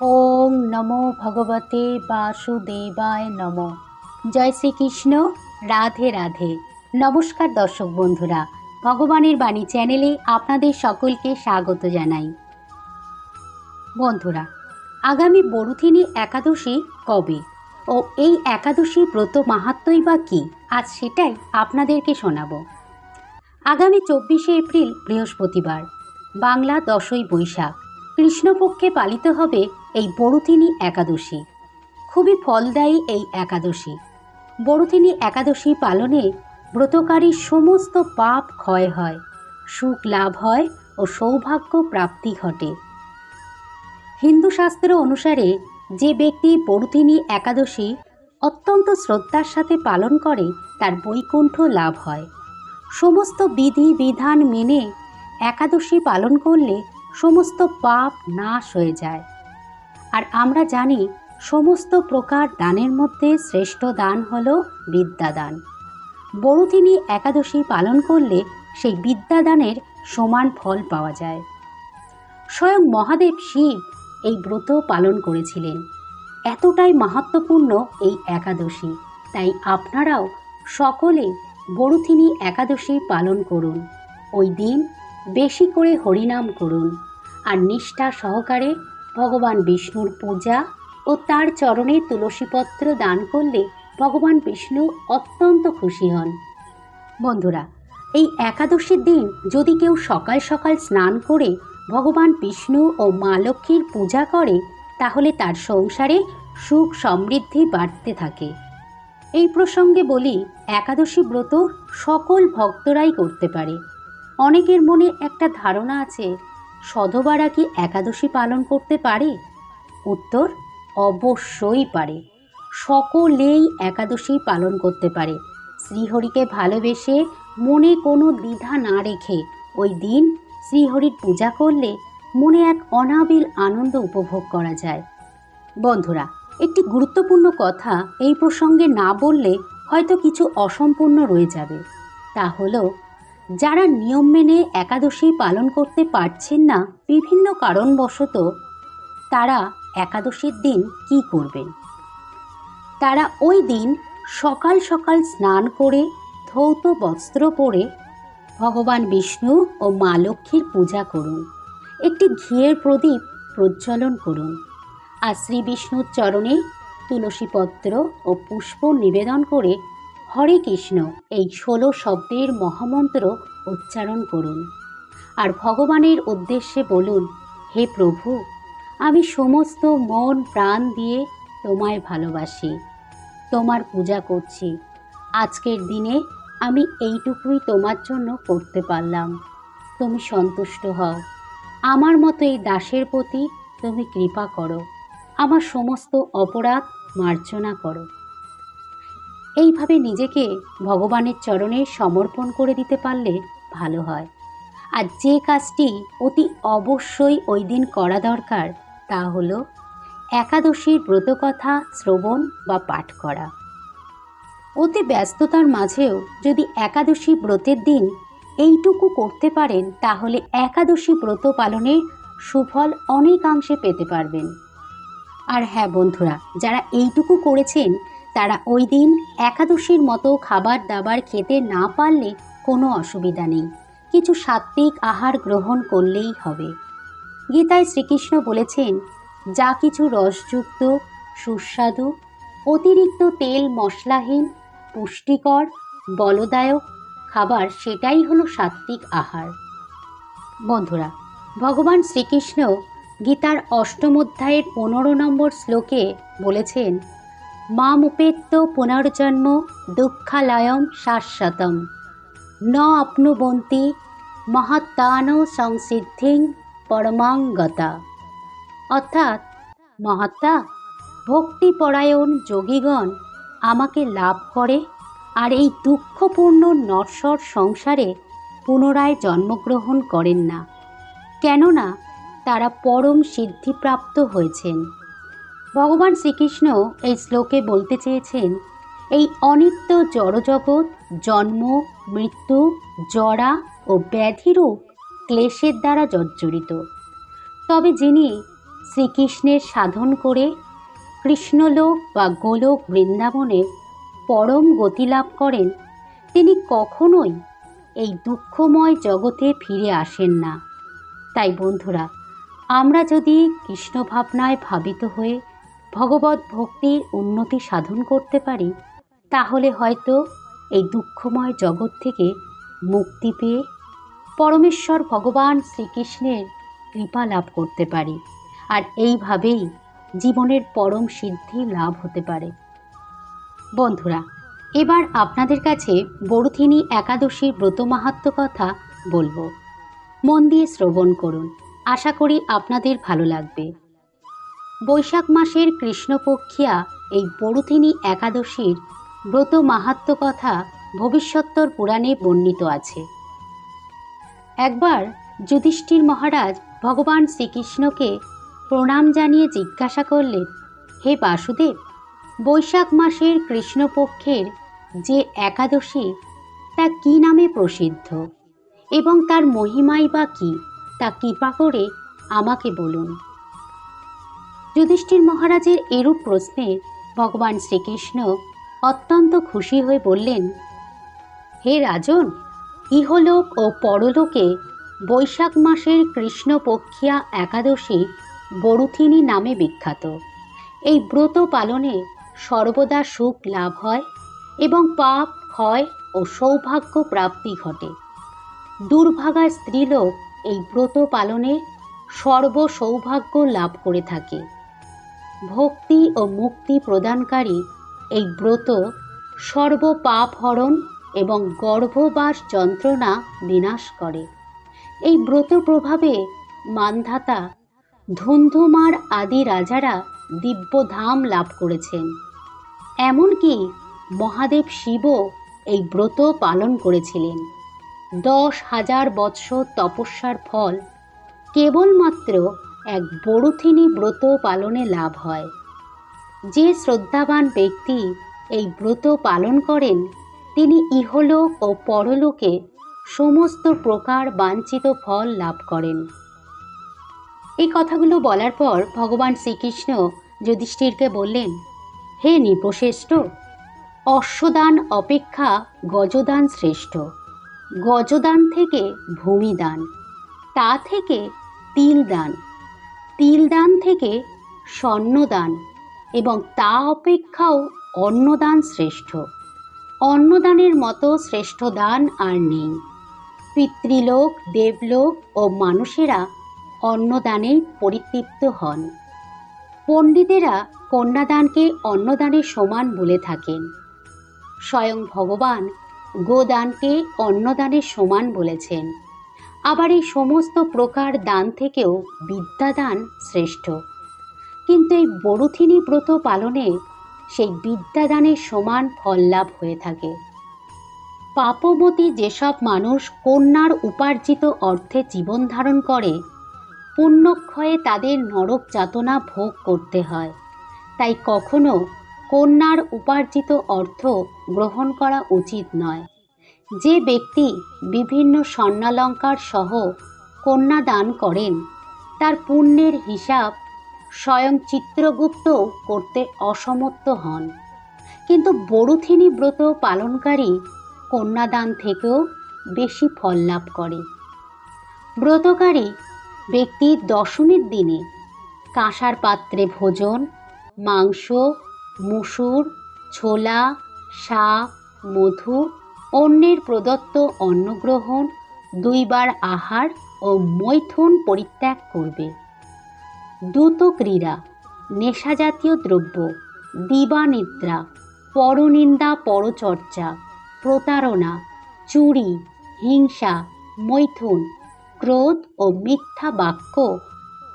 ওং নমো ভগবতে বাসুদেবায় নম। জয় শ্রীকৃষ্ণ, রাধে রাধে। নমস্কার দর্শক বন্ধুরা, ভগবানের বাণী চ্যানেলে আপনাদের সকলকে স্বাগত জানাই। বন্ধুরা, আগামী বরুথিনী একাদশী কবে ও এই একাদশী ব্রত মাহাত্মই বা কী? আজ সেটাই আপনাদেরকে শোনাবো। আগামী চব্বিশে এপ্রিল বৃহস্পতিবার, বাংলা দশই বৈশাখ। কৃষ্ণপক্ষে পালিত হবে এই বড়ুথিনী একাদশী। খুবই ফলদায়ী এই একাদশী। বড়ুথিনী একাদশী পালনে ব্রতকারী সমস্ত পাপ ক্ষয় হয়, সুখ লাভ হয় ও সৌভাগ্য প্রাপ্তি ঘটে। হিন্দু শাস্ত্র অনুসারে যে ব্যক্তি বড়ুথিনী একাদশী অত্যন্ত শ্রদ্ধার সাথে পালন করে, তার বৈকুণ্ঠ লাভ হয়। সমস্ত বিধি বিধান মেনে একাদশী পালন করলে সমস্ত পাপ নাশ হয়ে যায়। আর আমরা জানি সমস্ত প্রকার দানের মধ্যে শ্রেষ্ঠ দান হল বিদ্যাদান। বড়দিনী একাদশী পালন করলে সেই বিদ্যাদানের সমান ফল পাওয়া যায়। স্বয়ং মহাদেব শিব এই ব্রত পালন করেছিলেন। এতটাই মাহাত্মপূর্ণ এই একাদশী, তাই আপনারাও সকলে বড়ুথিনী একাদশী পালন করুন। ওই দিন বেশি করে হরিনাম করুন আর নিষ্ঠা সহকারে ভগবান বিষ্ণুর পূজা ও তার চরণে তুলসীপত্র দান করলে ভগবান বিষ্ণু অত্যন্ত খুশি হন। বন্ধুরা, এই একাদশীর দিন যদি কেউ সকাল সকাল স্নান করে ভগবান বিষ্ণু ও মা লক্ষ্মীর পূজা করে, তাহলে তার সংসারে সুখ সমৃদ্ধি বাড়তে থাকে। এই প্রসঙ্গে বলি, একাদশী ব্রত সকল ভক্তরাই করতে পারে। অনেকের মনে একটা ধারণা আছে সধবারা কি একাদশী পালন করতে পারে? উত্তর, অবশ্যই পারে। সকলেই একাদশী পালন করতে পারে। শ্রীহরিকে ভালোবেসে মনে কোনো দ্বিধা না রেখে ওই দিন শ্রীহরির পূজা করলে মনে এক অনাবিল আনন্দ উপভোগ করা যায়। বন্ধুরা, একটি গুরুত্বপূর্ণ কথা এই প্রসঙ্গে না বললে হয়তো কিছু অসম্পূর্ণ রয়ে যাবে। তা হলো যারা নিয়ম মেনে একাদশী পালন করতে পারছেন না বিভিন্ন কারণবশত তারা একাদশীর দিন কি করবেন? তারা ওই দিন সকাল সকাল স্নান করে, ধৌত বস্ত্র পরে ভগবান বিষ্ণু ও মা লক্ষ্মীর পূজা করুন। একটি ঘিয়ের প্রদীপ প্রজ্বলন করুন। আর শ্রী বিষ্ণুর চরণে তুলসীপত্র ও পুষ্প নিবেদন করে হরে কৃষ্ণ, এই ষোলো শব্দের মহামন্ত্র উচ্চারণ করুন। আর ভগবানের উদ্দেশ্যে বলুন, হে প্রভু, আমি সমস্ত মন প্রাণ দিয়ে তোমায় ভালোবাসি, তোমার পূজা করছি। আজকের দিনে আমি এইটুকুই তোমার জন্য করতে পারলাম। তুমি সন্তুষ্ট হও। আমার মতো এই দাসের প্রতি তুমি কৃপা করো। আমার সমস্ত অপরাধ মার্জনা করো। এইভাবে নিজেকে ভগবানের চরণে সমর্পণ করে দিতে পারলে ভালো হয়। আর যে কাজটি অতি অবশ্যই ওই দিন করা দরকার, তা হলো একাদশীর ব্রতকথা, শ্রবণ বা পাঠ করা। অতি ব্যস্ততার মাঝেও যদি একাদশী ব্রতের দিন এইটুকু করতে পারেন, তাহলে একাদশী ব্রত পালনের সুফল অনেকাংশে পেতে পারবেন। আর হ্যাঁ বন্ধুরা, যারা এইটুকু করেছেন তারা ওই দিন একাদশীর মতো খাবার দাবার খেতে না পারলে কোনো অসুবিধা নেই। কিছু সাত্ত্বিক আহার গ্রহণ করলেই হবে। গীতায় শ্রীকৃষ্ণ বলেছেন, যা কিছু রসযুক্ত, সুস্বাদু, অতিরিক্ত তেল মশলাহীন, পুষ্টিকর, বলদায়ক খাবার, সেটাই হলো সাত্ত্বিক আহার। বন্ধুরা, ভগবান শ্রীকৃষ্ণ গীতার অষ্টম অধ্যায়ের পনেরো নম্বর শ্লোকে বলেছেন মামুপেত্য পুনর্জন্ম দুঃখালয়ম শাশ্বতম ন আপনুবন্তি মহাত্তান সংসিদ্ধিং পরমাঙ্গতা অর্থাৎ মহাত্মা ভক্তিপরায়ণ যোগীগণ আমাকে লাভ করে আর এই দুঃখপূর্ণ নশ্বর সংসারে পুনরায় জন্মগ্রহণ করেন না। কেননা তারা পরম সিদ্ধিপ্রাপ্ত হয়েছেন। ভগবান শ্রীকৃষ্ণ এই শ্লোকে বলতে চেয়েছেন, এই অনিত্য জড়জগৎ, জন্ম, মৃত্যু, জরা ও ব্যাধিরূপ ক্লেশের দ্বারা জর্জরিত। তবে যিনি শ্রীকৃষ্ণের সাধন করে কৃষ্ণলোক বা গোলক বৃন্দাবনে পরম গতি লাভ করেন, তিনি কখনোই এই দুঃখময় জগতে ফিরে আসেন না। তাই বন্ধুরা, আমরা যদি কৃষ্ণ ভাবনায় ভাবিত হয়ে ভগবত ভক্তির উন্নতি সাধন করতে পারি, তাহলে হয়তো এই দুঃখময় জগৎ থেকে মুক্তি পেয়ে পরমেশ্বর ভগবান শ্রীকৃষ্ণের কৃপা লাভ করতে পারি। আর এইভাবেই জীবনের পরম সিদ্ধি লাভ হতে পারে। বন্ধুরা, এবার আপনাদের কাছে বড়থিনী একাদশীর ব্রত মাহাত্ম কথা বলব। মন দিয়ে শ্রবণ করুন। আশা করি আপনাদের ভালো লাগবে। বৈশাখ মাসের কৃষ্ণপক্ষিয়া এই বড়থিনী একাদশীর ব্রত মাহাত্ম কথা ভবিষ্যত্তর পুরাণে বর্ণিত আছে। একবার যুধিষ্ঠির মহারাজ ভগবান শ্রীকৃষ্ণকে প্রণাম জানিয়ে জিজ্ঞাসা করলেন, হে বাসুদেব, বৈশাখ মাসের কৃষ্ণপক্ষের যে একাদশী, তা কি নামে প্রসিদ্ধ? এবং তার মহিমাই বা কী? তা কৃপা করে আমাকে বলুন। যুধিষ্ঠির মহারাজের এরূপ প্রশ্নে ভগবান শ্রীকৃষ্ণ অত্যন্ত খুশি হয়ে বললেন, হে রাজন, ইহলোক ও পরলোকে বৈশাখ মাসের কৃষ্ণপক্ষিয়া একাদশী বরুথিনী নামে বিখ্যাত। এই ব্রত পালনে সর্বদা সুখ লাভ হয় এবং পাপ, ক্ষয় ও সৌভাগ্য প্রাপ্তি ঘটে। দুর্ভাগা স্ত্রীলোক এই ব্রত পালনে সর্বসৌভাগ্য লাভ করে থাকে। ভক্তি ও মুক্তি প্রদানকারী এই ব্রত সর্ব পাপ হরণ এবং গর্ভবাস যন্ত্রণা বিনাশ করে। এই ব্রত প্রভাবে মানধাতা, ধুন্ধুমার আদি রাজারা দিব্যধাম লাভ করেছেন। এমনকি মহাদেব শিবও এই ব্রত পালন করেছিলেন। দশ হাজার বৎসর তপস্যার ফল কেবলমাত্র এক বড়ুথিনী ব্রত পালনে লাভ হয়। যে শ্রদ্ধাবান ব্যক্তি এই ব্রত পালন করেন, তিনি ইহলোক ও পরলোকে সমস্ত প্রকার বাঞ্ছিত ফল লাভ করেন। এই কথাগুলো বলার পর ভগবান শ্রীকৃষ্ণ যুধিষ্ঠিরকে বললেন, হে নৃপশ্রেষ্ঠ অশ্বদান অপেক্ষা গজদান শ্রেষ্ঠ। গজদান থেকে ভূমিদান, তা থেকে তিলদান। তিলদান থেকে স্বর্ণদান এবং তা অপেক্ষাও অন্নদান শ্রেষ্ঠ। অন্নদানের মতো শ্রেষ্ঠ দান আর নেই। পিতৃলোক, দেবলোক ও মানুষেরা অন্নদানেই পরিতৃপ্ত হন। পণ্ডিতেরা কন্যাদানকে অন্নদানের সমান বলে থাকেন। স্বয়ং ভগবান গোদানকে অন্নদানের সমান বলেছেন। আবার এই সমস্ত প্রকার দান থেকেও বিদ্যাদান শ্রেষ্ঠ। কিন্তু এই বরুথিনী ব্রত পালনে সেই বিদ্যাদানের সমান ফল লাভ হয়ে থাকে। পাপবতী যেসব মানুষ কন্যার উপার্জিত অর্থে জীবন ধারণ করে, পুণ্যক্ষয়ে তাদের নরক যাতনা ভোগ করতে হয়। তাই কখনো কন্যার উপার্জিত অর্থ গ্রহণ করা উচিত নয়। যে ব্যক্তি বিভিন্ন স্বর্ণালঙ্কার সহ কন্যা দান করেন, তার পুণ্যের হিসাব স্বয়ং চিত্রগুপ্ত করতে অসমর্থ হন। কিন্তু বড়ুথিনী ব্রত পালনকারী কন্যাদান থেকেও বেশি ফল লাভ করে। ব্রতকারী ব্যক্তি দশমীর দিনে কাঁসার পাত্রে ভোজন, মাংস, মুসুর, ছোলা, শাক, মধু অন্যের প্রদত্ত অন্নগ্রহণ, দুইবার আহার ও মৈথুন পরিত্যাগ করবে। দ্রুত ক্রীড়া, নেশাজাতীয় দ্রব্য, দিবানিদ্রা, পরনিন্দা পরচর্চা, প্রতারণা, চুরি, হিংসা, মৈথুন, ক্রোধ ও মিথ্যা বাক্য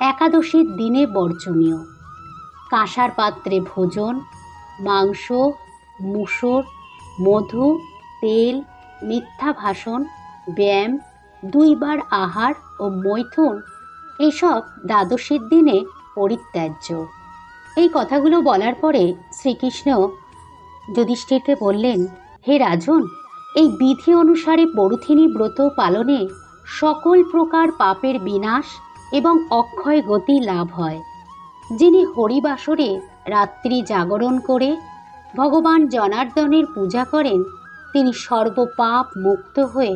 একাদশীর দিনে বর্জনীয়। কাঁসার পাত্রে ভোজন, মাংস, মুসুর, মধু তেল, মিথ্যা ভাষণ, ব্যায়াম, দুইবার আহার ও মৈথুন এসব দ্বাদশীর দিনে পরিত্যাজ্য। এই কথাগুলো বলার পরে শ্রীকৃষ্ণ যুধিষ্ঠিরকে বললেন, হে রাজন, এই বিধি অনুসারে বরুথিনী ব্রত পালনে সকল প্রকার পাপের বিনাশ এবং অক্ষয় গতি লাভ হয়। যিনি হরিবাসরে রাত্রি জাগরণ করে ভগবান জনার্দনের পূজা করেন তিনি সর্বপাপ মুক্ত হয়ে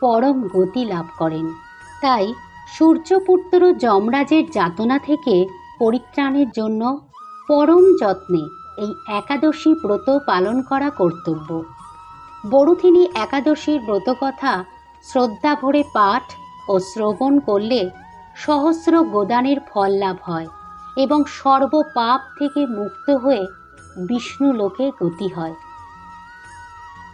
পরম গতি লাভ করেন। তাই সূর্যপুত্র যমরাজের যাতনা থেকে পরিত্রাণের জন্য পরম যত্নে এই একাদশী ব্রত পালন করা কর্তব্য। বড়ুথিনী একাদশীর ব্রতকথা শ্রদ্ধা ভরে পাঠ ও শ্রবণ করলে সহস্র গোদানের ফল লাভ হয় এবং সর্বপাপ থেকে মুক্ত হয়ে বিষ্ণু লোকে গতি হয়।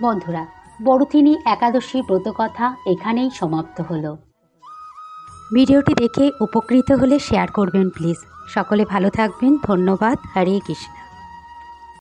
বন্ধুরা, বড়ুথিনী একাদশী ব্রতকথা এখানেই সমাপ্ত হলো। ভিডিওটি দেখে উপকৃত হলে শেয়ার করবেন প্লিজ। সকলে ভালো থাকবেন। ধন্যবাদ। হরে কৃষ্ণ।